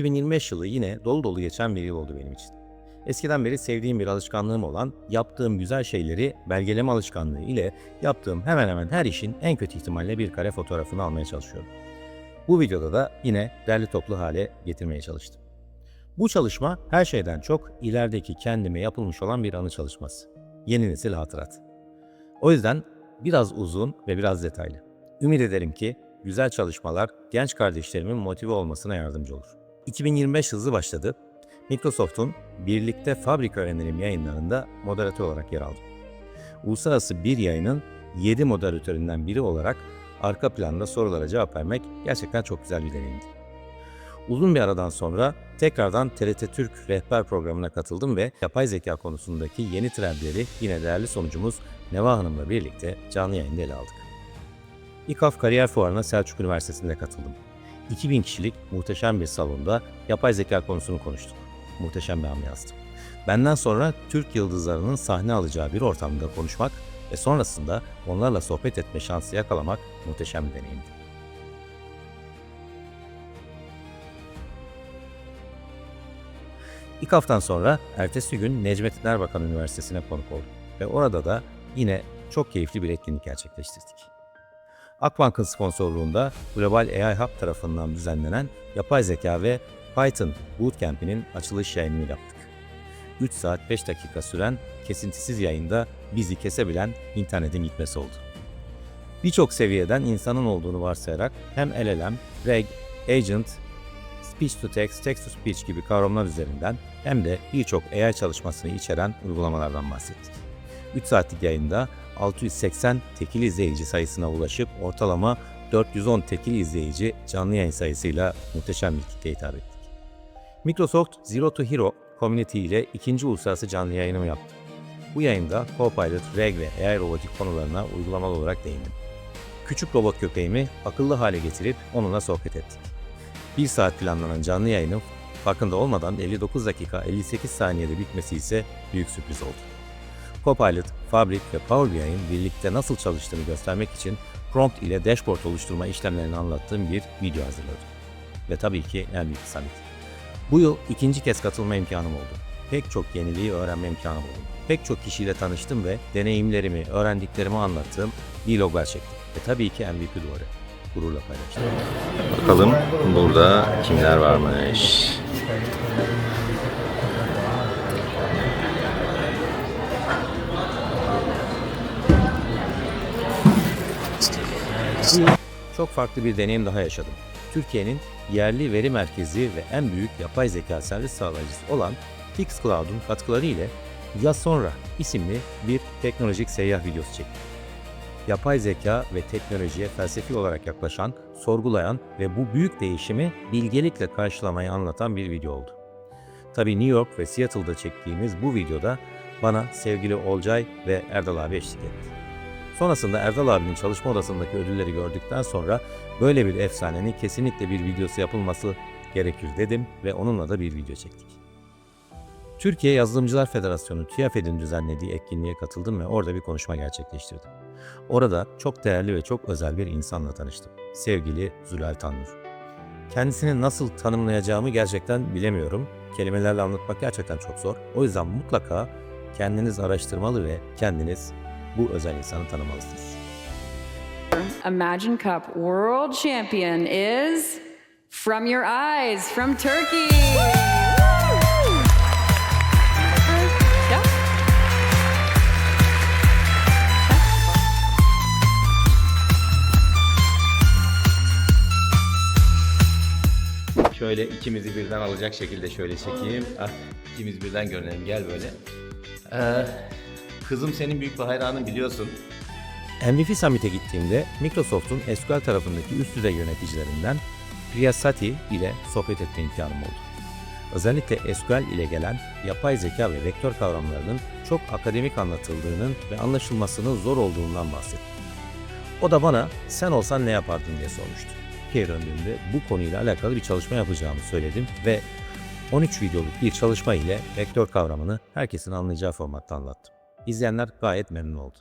2025 yılı yine dolu dolu geçen bir yıl oldu benim için. Eskiden beri sevdiğim bir alışkanlığım olan yaptığım güzel şeyleri belgeleme alışkanlığı ile yaptığım hemen hemen her işin en kötü ihtimalle bir kare fotoğrafını almaya çalışıyorum. Bu videoda da yine derli toplu hale getirmeye çalıştım. Bu çalışma her şeyden çok ilerideki kendime yapılmış olan bir anı çalışması. Yeni nesil hatırat. O yüzden biraz uzun ve biraz detaylı. Ümit ederim ki güzel çalışmalar genç kardeşlerimin motive olmasına yardımcı olur. 2025 hızlı başladı. Microsoft'un Birlikte Fabrika Öğrenelim yayınlarında moderatör olarak yer aldım. Uluslararası bir yayının 7 moderatöründen biri olarak arka planda sorulara cevap vermek gerçekten çok güzel bir deneyimdi. Uzun bir aradan sonra tekrardan TRT Türk rehber programına katıldım ve yapay zeka konusundaki yeni trendleri yine değerli sonucumuz Neva Hanım'la birlikte canlı yayında ele aldık. İKAF Kariyer Fuarı'na Selçuk Üniversitesi'nde katıldım. 2000 kişilik muhteşem bir salonda yapay zeka konusunu konuştuk. Muhteşem bir ambiyanstı. Benden sonra Türk yıldızlarının sahne alacağı bir ortamda konuşmak ve sonrasında onlarla sohbet etme şansı yakalamak muhteşem bir deneyimdi. İKAF'tan sonra ertesi gün Necmettin Erbakan Üniversitesi'ne konuk oldum ve orada da yine çok keyifli bir etkinlik gerçekleştirdik. Akbank'ın sponsorluğunda Global AI Hub tarafından düzenlenen yapay zeka ve Python Bootcamp'inin açılış yayınını yaptık. 3 saat 5 dakika süren kesintisiz yayında bizi kesebilen internetin gitmesi oldu. Birçok seviyeden insanın olduğunu varsayarak hem LLM, RAG, Agent, Speech to Text, Text to Speech gibi kavramlar üzerinden hem de birçok AI çalışmasını içeren uygulamalardan bahsettik. 3 saatlik yayında 680 tekil izleyici sayısına ulaşıp ortalama 410 tekil izleyici canlı yayın sayısıyla muhteşem bir kitleye hitap ettik. Microsoft Zero to Hero Community ile ikinci uluslararası canlı yayınımı yaptım. Bu yayında Copilot, RAG ve AI robotik konularına uygulamalı olarak değindim. Küçük robot köpeğimi akıllı hale getirip onunla sohbet ettik. 1 saat planlanan canlı yayının farkında olmadan 59 dakika 58 saniyede bitmesi ise büyük sürpriz oldu. Copilot, Fabric ve Power BI'nin birlikte nasıl çalıştığını göstermek için prompt ile dashboard oluşturma işlemlerini anlattığım bir video hazırladım. Ve tabii ki MVP Summit. Bu yıl ikinci kez katılma imkanım oldu. Pek çok yeniliği öğrenme imkanım oldu. Pek çok kişiyle tanıştım ve deneyimlerimi, öğrendiklerimi anlattığım vloglar çektim. Ve tabii ki MVP duvarı. Gururla paylaştım. Bakalım burada kimler varmış. Çok farklı bir deneyim daha yaşadım. Türkiye'nin yerli veri merkezi ve en büyük yapay zeka servis sağlayıcısı olan Fixcloud'un katkıları ile Ya Sonra isimli bir teknolojik seyyah videosu çektim. Yapay zeka ve teknolojiye felsefi olarak yaklaşan, sorgulayan ve bu büyük değişimi bilgelikle karşılamayı anlatan bir video oldu. Tabii New York ve Seattle'da çektiğimiz bu videoda bana sevgili Olcay ve Erdal abi eşlik etti. Sonrasında Erdal abinin çalışma odasındaki ödülleri gördükten sonra böyle bir efsanenin kesinlikle bir videosu yapılması gerekir dedim ve onunla da bir video çektik. Türkiye Yazılımcılar Federasyonu TÜYAFED'in düzenlediği etkinliğe katıldım ve orada bir konuşma gerçekleştirdim. Orada çok değerli ve çok özel bir insanla tanıştım. Sevgili Zülal Tanrur. Kendisini nasıl tanımlayacağımı gerçekten bilemiyorum. Kelimelerle anlatmak gerçekten çok zor. O yüzden mutlaka kendiniz araştırmalı ve kendiniz bu özel insanı tanımalısınız. Imagine Cup World Champion is From Your Eyes from Turkey. Yeah. Şöyle ikimizi birden alacak şekilde şöyle çekeyim. Ah, ikimiz birden görünelim. Gel böyle. Ee, kızım senin büyük bir hayranın biliyorsun. MVP Summit'e gittiğimde Microsoft'un SQL tarafındaki üst düzey yöneticilerinden Priya Sati ile sohbet etme imkanım oldu. Özellikle SQL ile gelen yapay zeka ve vektör kavramlarının çok akademik anlatıldığının ve anlaşılmasının zor olduğundan bahsetti. O da bana sen olsan ne yapardın diye sormuştu. Geri döndüğümde bu konuyla alakalı bir çalışma yapacağımı söyledim ve 13 videoluk bir çalışma ile vektör kavramını herkesin anlayacağı formatta anlattım. İzleyenler gayet memnun oldu.